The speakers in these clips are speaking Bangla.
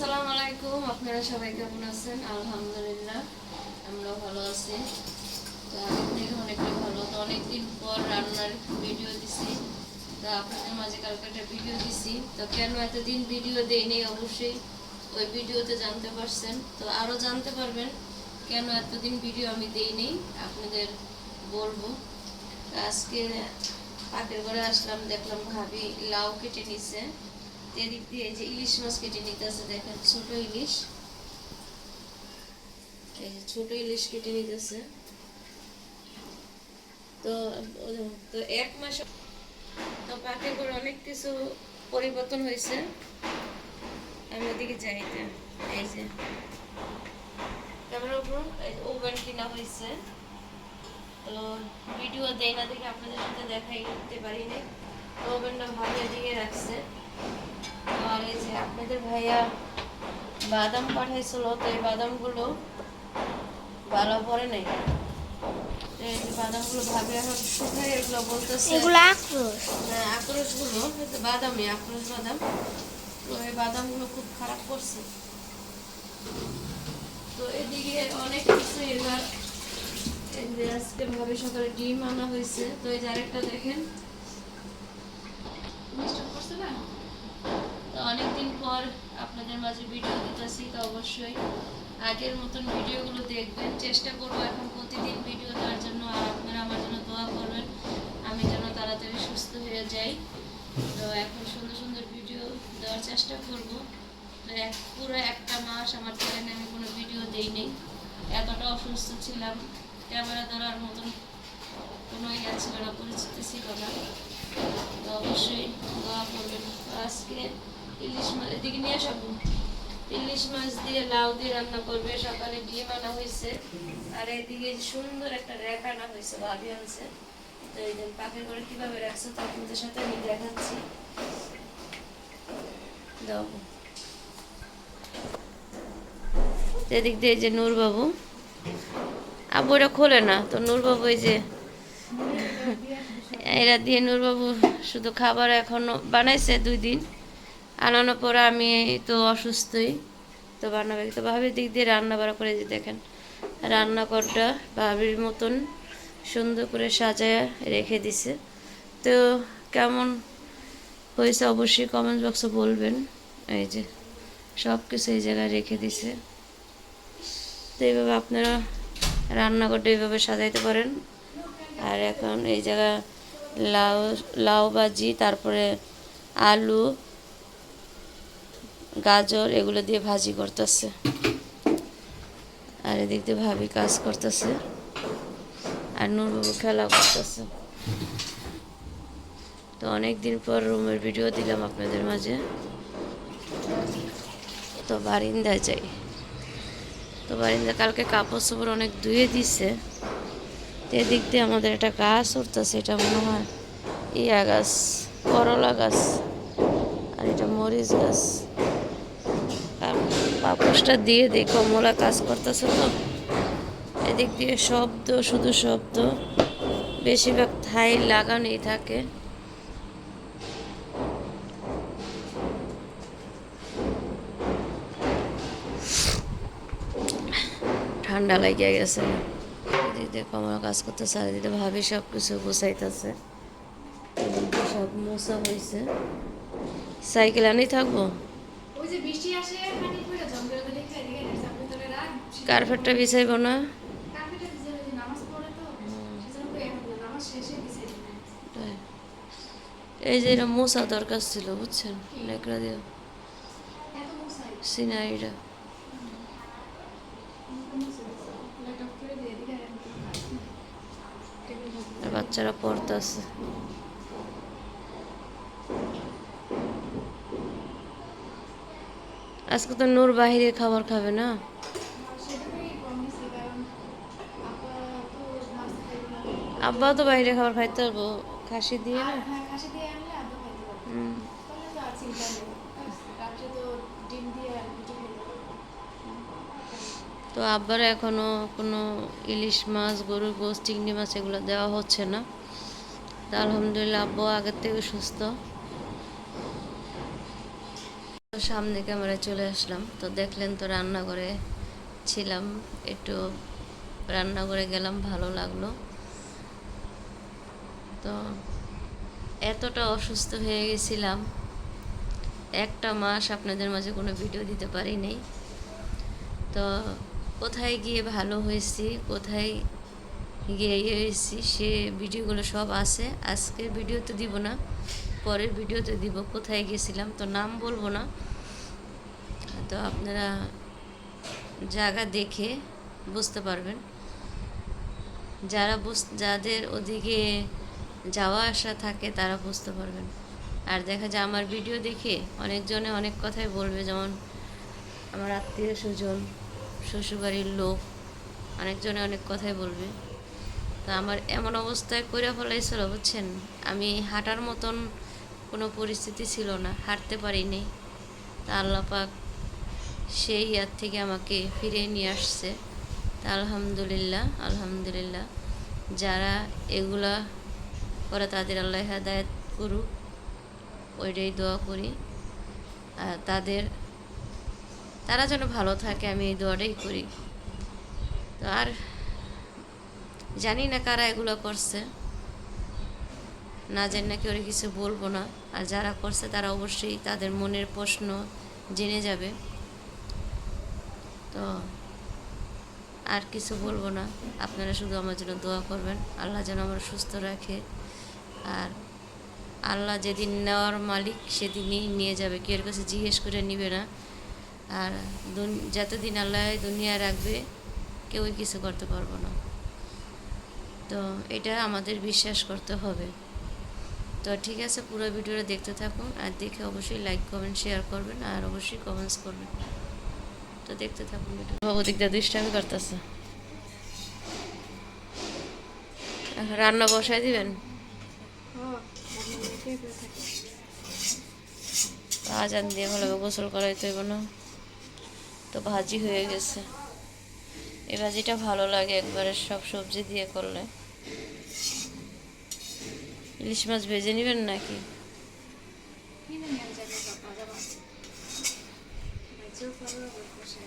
আসসালামু আলাইকুম আপনারা সবাই কেমন আছেন? আলহামদুলিল্লাহ আমরা ভালো আছি। তো আগের থেকে অনেকটা ভালো। তো অনেকদিন পর রান্নার ভিডিও দিছি। তো আপনাদের মাঝে কালকে একটা ভিডিও দিছি। তো কেন এতদিন ভিডিও দেইনি? অবশ্যই ওই ভিডিওতে জানতে পারছেন। তো আরও জানতে পারবেন কেন এতদিন ভিডিও আমি দেইনি। আপনাদের বলব। আজকে পাকের ঘরে আসলাম, দেখলাম ভাবি লাউ কেটে নিছে। ইলিশ মাছ কেটে নিতেছে দেখেন ছোট ইলিশ। ছোট ইলিশ কেটে নিতেছে তো তো এক মাস তো পাকে করে অনেক কিছু পরিবর্তন হয়েছে। আমি ওদিকে যাইতে এই যে। ক্যামেরার উপর ওভেন কিনা হয়েছে। তো ভিডিও দেয় না দেখে আপনাদের সাথে দেখাই করতে পারিনি তো ওভেনটা ভালো এদিকে রাখছে। আর এই যে আপনাদের ভাইয়া বাদাম পাঠাইছিল তো এই বাদামগুলো ভালো পরে নাই। এই যে বাদামগুলো ভাবে এখন শুকাই এগুলো বলতেছে এগুলো আক্রোশ। হ্যাঁ, আক্রোশগুলো কিন্তু বাদামি বাদাম। তো এই বাদামগুলো খুব খারাপ করছে। তো এদিকে অনেক কিছু এবার এই আজকে ভাবে সকালে ডিম আনা হয়েছে। তো এই যে আরেকটা দেখেন। মিস্টার করছে না? তো অনেকদিন পর আপনাদের মাঝে ভিডিও দিতেছি, তো অবশ্যই আগের মতন ভিডিওগুলো দেখবেন। চেষ্টা করব এখন প্রতিদিন ভিডিও দেওয়ার জন্য, আর আপনারা আমার জন্য দোয়া করবেন। আমি যেন তাড়াতাড়ি সুস্থ হয়ে যাই। তো এখন সুন্দর সুন্দর ভিডিও দেওয়ার চেষ্টা করব। তো এক, পুরো একটা মাস আমার চ্যানেলে আমি কোনো ভিডিও দেইনি এতটা অসুস্থ ছিলাম। ক্যামেরা ধরার মতন কোনো ইয়া ছিল না পরিচিতি ছিল না। তো অবশ্যই দোয়া করবেন। আজকে ইলিশ মাছ, এদিকে নিয়ে আসব ইলিশ মাছ দিয়ে লাউ দিয়ে রান্না করবে, সকালে ডিম আনা হয়েছে। আর এদিকে সুন্দর একটা র্যাক আনা হয়েছে, ভাবি আনছে। তো এই যে পাখি করে কীভাবে রাখছে তো আপনাদের সাথে আমি দেখাচ্ছি। দাও এদিক দিয়ে যে নূরবাবু। আব্বু এটা খোলে না। তো নূরবাবু এই যে এরা দিয়ে নূরবাবু শুধু খাবার এখনও বানাইছে দুই দিন। আনানোর পরে আমি তো অসুস্থই, তো বানাবে তো ভাবির দিক দিয়ে রান্না বাড়া করে যে দেখেন। রান্নাঘরটা ভাবির মতন সুন্দর করে সাজায় রেখে দিছে। তো কেমন হয়েছে অবশ্যই কমেন্ট বক্সে বলবেন। এই যে সব কিছু এই জায়গায় রেখে দিছে। তো এইভাবে আপনারা রান্নাঘরটা এইভাবে সাজাইতে পারেন। আর এখন এই জায়গা লাউ লাউ ভাজি, তারপরে আলু গাজর এগুলো দিয়ে ভাজি করতেছে। আর এদিক দিয়ে ভাবি কাজ করতেছে। আর নুরবাবু খেলা করতেছে। তো অনেক দিন পর রুমের ভিডিও দিলাম আপনাদের মাঝে। তো বারিন্দায় যাই। তো বারিন্দা কালকে কাপড় চোপড় অনেক ধুয়ে দিছে। এদিক দিয়ে আমাদের একটা গাছ উঠতেছে, এটা মনে হয় ইয়া গাছ, করলা গাছ। আর এটা মরিচ গাছ। পাপোশটা দিয়ে দিই কমলা কাজ করতেছে তো। এদিক দিয়ে শব্দ, শুধু শব্দ। বেশিরভাগ থাই লাগানোই থাকে। ঠান্ডা লাগিয়ে গেছে। এদিকে কমলা কাজ করতেছে আর এদিকে ভাবি সব কিছু গুছাইতেছে। সব মোছা হয়েছে সাইকেল আনি থাকব? কার্পেটটা বিছাইব না। এই যে এটা মোছা দরকার ছিল বুঝছেন? লেকড়া দিয়ে। সিনারিটা ল্যাপটপ করে দিয়ে এদিকে আর এদিকে কাজ নেই। টেবিল হবে। আর বাচ্চারা পড়তেছে আজকে তো নূর বাহিরে খাবার খাবে না। আব্বা তো বাইরে খাবার খাইতে পারব। খাসি দিয়ে না? হ্যাঁ, তো আব্বার এখনও কোনো ইলিশ মাছ গরুর গোস চিংড়ি মাছ এগুলো দেওয়া হচ্ছে না। তা আলহামদুলিল্লাহ আব্বু আগের থেকে সুস্থ। সামনে ক্যামেরায় চলে আসলাম। তো দেখলেন তো রান্নাঘরে ছিলাম, একটু রান্নাঘরে গেলাম, ভালো লাগল। তো এতটা অসুস্থ হয়ে গেছিলাম। একটা মাস আপনাদের মাঝে কোনো ভিডিও দিতে পারি নাই। তো কোথায় গিয়ে ভালো হয়েছি, কোথায় গিয়ে ইয়ে হয়েছি, সে ভিডিওগুলো সব আছে। আজকের ভিডিওতে দিব না, পরের ভিডিওতে দিব, কোথায় গেছিলাম, তো নাম বলব না। তো আপনারা জায়গা দেখে বুঝতে পারবেন। যারা বুঝ, যাদের ওদিকে যাওয়া আসা থাকে তারা বুঝতে পারবেন। আর দেখা যায় আমার ভিডিও দেখে অনেকজনে অনেক কথাই বলবে, যেমন আমার আত্মীয় স্বজন, শ্বশুরবাড়ির লোক, অনেকজনে অনেক কথাই বলবে। তা আমার এমন অবস্থায় করে ফেলাইছিল, বুঝছেন? আমি হাঁটার মতন কোনো পরিস্থিতি ছিল না, হাঁটতে পারিনি। তা আল্লাহ পাক সেই ইয়ার থেকে আমাকে ফিরে নিয়ে আসছে। তা আলহামদুলিল্লাহ আলহামদুলিল্লাহ। যারা এগুলা করে তাদের আল্লাহ হেদায়ত করুক, ওইটাই দোয়া করি। আর তাদের, তারা যেন ভালো থাকে, আমি এই দোয়াটাই করি। তো আর জানি না কারা এগুলো করছে। না জানি না কেউ কিছু বলব না। আর যারা করছে তারা অবশ্যই তাদের মনের প্রশ্ন জেনে যাবে। তো আর কিছু বলব না। আপনারা শুধু আমার জন্য দোয়া করবেন। আল্লাহ যেন আমার সুস্থ রাখে। আর আল্লাহ যেদিন নেওয়ার মালিক, সেদিনই নিয়ে যাবে। কেউ এর কাছে জিজ্ঞেস করে নিবে না। আর দুন- যতদিন আল্লাহ দুনিয়ায় রাখবে, কেউই কিছু করতে পারব না। তো এটা আমাদের বিশ্বাস করতে হবে। তো ঠিক আছে, পুরো ভিডিওটা দেখতে থাকুন। আর দেখে অবশ্যই লাইক কমেন্ট শেয়ার করবেন। আর অবশ্যই কমেন্টস করবেন। তো দেখতে থাকুন দা দুষ্টামি করতেছে। রান্না বসায় দিবেন? আজান দিয়ে ভালোভাবে গোসল করাইতে হইব না। তো ভাজি হয়ে গেছে। এই ভাজিটা ভালো লাগে একবারে সব সবজি দিয়ে করলে। ইলিশ মাছ ভেজে নেবেন নাকি নিয়ে যাবে বাবা যাবা বাইচেও করো বসে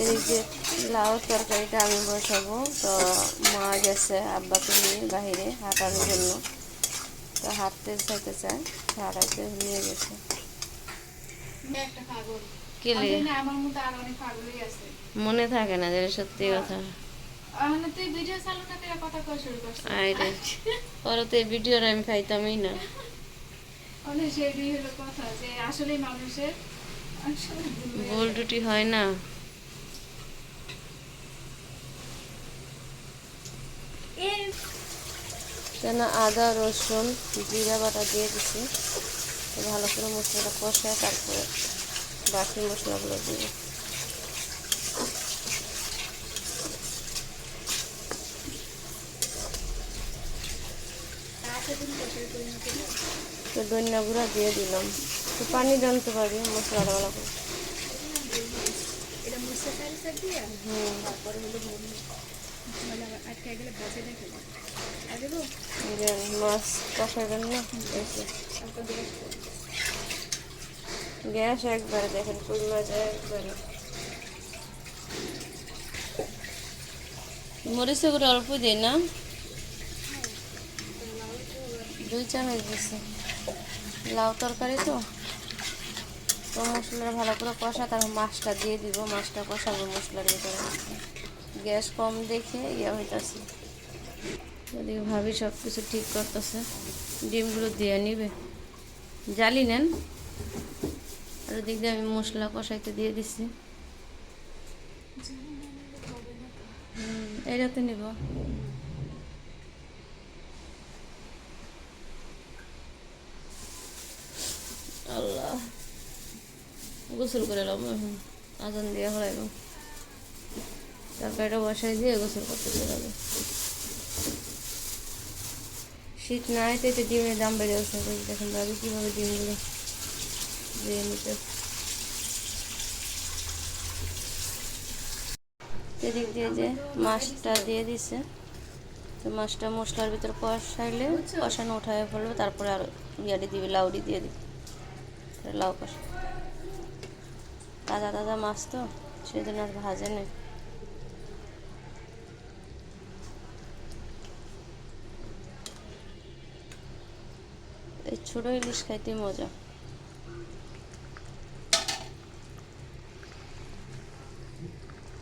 এদিকে লাউ তরকারিটা আমি বসাবো তো মা গেছে আব্বাকে নিয়ে বাহিরে হাঁটার জন্য। তো হাঁটতে যাইতে চায় হাঁটাইতে নিয়ে গেছে। আমি মনে থাকে না যে সত্যি কথা। মানে করে কথা তো এই ভিডিওর আমি পাইতামই না। অনেক সেটাই হলো কথা যে আসলে মানুষের আসলে ভুল হয়ে। টুটি হয় না। কেন আদা রসুন জিরা বাটা দিয়ে দিছি। ভালো করে মশলাটা কষায় তারপরে বাকি মশলাগুলো দিব। হবে। তো দইনা গুঁড়া দিয়ে দিলাম। তো পানি জানতে পারি মশলাটা ভালো করে। হুম। গেলে মাছ যে। অল্প গ্যাস। একবারে দেখেন কই মাছ একবারে মরিচে করে অল্প দিই না দুই চামচ দিছি লাউ তরকারি তো তো মশলাটা ভালো করে কষা তারপর মাছটা দিয়ে দিব মাছটা কষাবো মশলার ভিতরে গ্যাস কম দেখে ইয়া হইতাছে। ওদিকে ভাবি সব কিছু ঠিক করতেছে। ডিমগুলো দিয়ে নিবে। জালি নেন। আর ওদিক দিয়ে আমি মশলা কষাইতে দিয়ে দিছি। হুম, এইটাতে নিব। আল্লাহ। গোসল করে এখন আজান দিয়ে হলাইব। তরকারিটা বসাই দিয়ে গোসল করতে চলে শীত না এতে তো ডিমের দাম বেড়ে গেছে। দেখুন ভাবি কীভাবে ডিমগুলো দিয়ে নিতে। এদিক দিয়ে যে মাছটা দিয়ে দিছে, তো মাছটা মশলার ভিতরে কষাইলে, কষানো উঠায় ফেলবে, তারপরে আর ইয়াটি দিবি, লাউডি দিয়ে দিবি। লাউ কষা তাজা তাজা মাছ তো জন্য আর ভাজে নেই। এই ছোটো ইলিশ খাইতে মজা।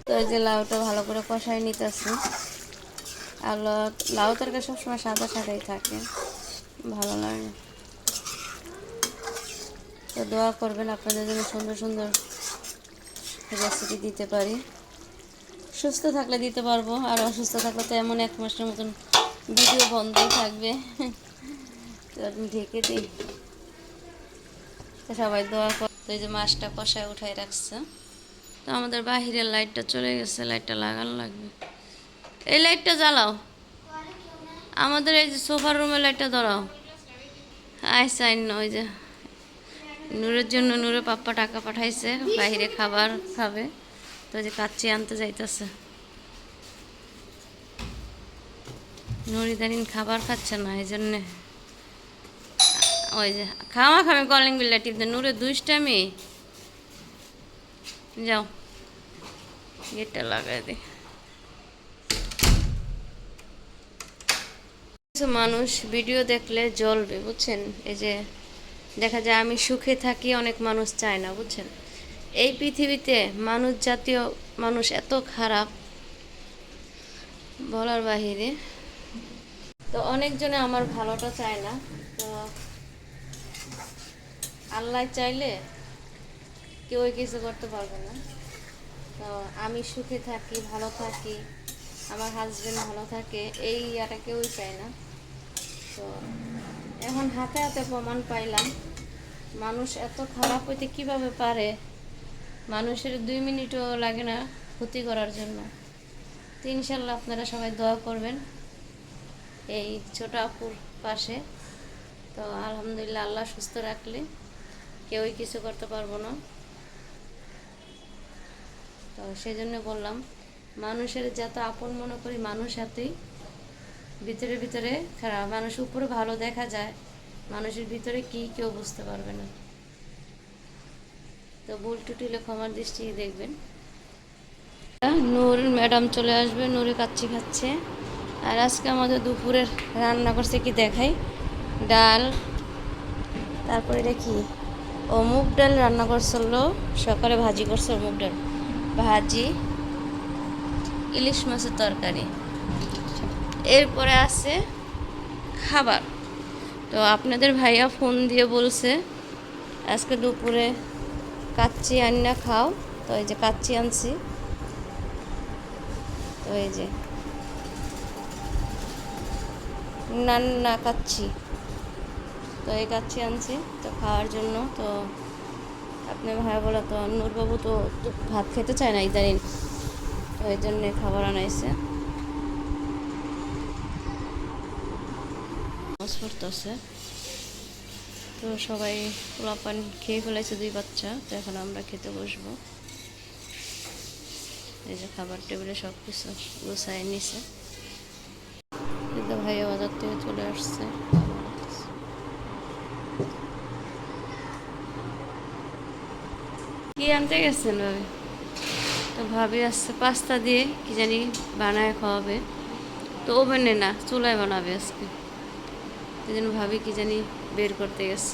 তো এই যে লাউটা ভালো করে কষাই নিতেছি। আর লাউ তরকারি সবসময় সাদা সাদাই থাকে। ভালো লাগে। তো দোয়া করবেন আপনাদের জন্য সুন্দর সুন্দর রেসিপি দিতে পারি। সুস্থ থাকলে দিতে পারব, আর অসুস্থ থাকলে তো এমন এক মাসের মতন ভিডিও বন্ধই থাকবে। তো আমি ঢেকে দিই। সবাই দোয়া কর, এই যে মাছটা কষায় উঠাই রাখছে। তো আমাদের বাহিরের লাইটটা চলে গেছে, লাইটটা লাগানো লাগবে। এই লাইটটা জ্বালাও। আমাদের এই যে সোফার রুমের লাইটটা ধরাও। আইসা, আইন ওই যে নূরের জন্য নূরে পাপ্পা টাকা পাঠাইছে, বাইরে খাবার খাবে। তো যে কাচ্চি আনতে যাইতেছে। নুরি দানিন খাবার খাচ্ছে না, এই জন্যে। ওই যে খাওয়া খাবে কলিং বিল্লা টিপতে নূরে যাও। গেটটা লাগাই কিছু মানুষ ভিডিও দেখলে জ্বলবে, বুঝছেন? এই যে, দেখা যায় আমি সুখে থাকি, অনেক মানুষ চায় না, বুঝছেন? এই পৃথিবীতে মানুষ জাতীয় মানুষ এত খারাপ, বলার বাহিরে। তো অনেকজনে আমার ভালোটা চায় না। আল্লাহ চাইলে কেউ কিছু করতে পারবে না। তো আমি সুখে থাকি, ভালো থাকি, আমার হাজব্যান্ড ভালো থাকে, এই ইয়াটা কেউই চায় না। তো এখন হাতে হাতে প্রমাণ পাইলাম, মানুষ এত খারাপ হইতে কীভাবে পারে? মানুষের দুই মিনিটও লাগে না ক্ষতি করার জন্য। তো ইনশাল্লাহ আপনারা সবাই দোয়া করবেন এই ছোট আপুর পাশে। তো আলহামদুলিল্লাহ, আল্লাহ সুস্থ রাখলে। কেউই কিছু করতে পারব না। তো সেই জন্য বললাম, মানুষের যত আপন মনে করি মানুষ এতই ভিতরে ভিতরে খারাপ। মানুষ উপরে ভালো দেখা যায়, মানুষের ভিতরে কি কেউ বুঝতে পারবে না। তো ভুল টুটিলে ক্ষমার দৃষ্টি দেখবেন। নূর ম্যাডাম চলে আসবে নূরে কাচ্ছি খাচ্ছে। আর আজকে আমাদের দুপুরের রান্না করছে কি দেখাই? ডাল, তারপরে এটা কি? ও মুগ ডাল রান্না করছিল, সকালে ভাজি করছিল মুগ ডাল। ভাজি, ইলিশ মাছের তরকারি। এরপরে আছে খাবার। তো আপনাদের ভাইয়া ফোন দিয়ে বলছে, আজকে দুপুরে কাচ্চি আন্না খাও। তো এই যে কাচ্চি আনছি। তো এই যে। নান্না কাচ্চি। তো এই কাচ্চি আনছি, তো খাওয়ার জন্য, তো আপনার ভাই বলে তো নূরবাবু তো ভাত খেতে চায় না ইদানিং, তো এই জন্যে খাবার আনাইছে। পড়তেছে। তো সবাই পোলাপান খেয়ে ফেলেছে দুই বাচ্চা, তো এখন আমরা খেতে বসবো। এই যে খাবার টেবিলে সব কিছু গুছাই নিছে কিন্তু ভাইয়া বাজার থেকে চলে আসছে আনতে গেছেন ভাবি তো ভাবি আসছে, পাস্তা দিয়ে কি জানি বানায় খাওয়াবে। তো ওভেনে না, চুলায় বানাবে আজকে। সেজন্য জন্য ভাবি কি জানি বের করতে গেছে।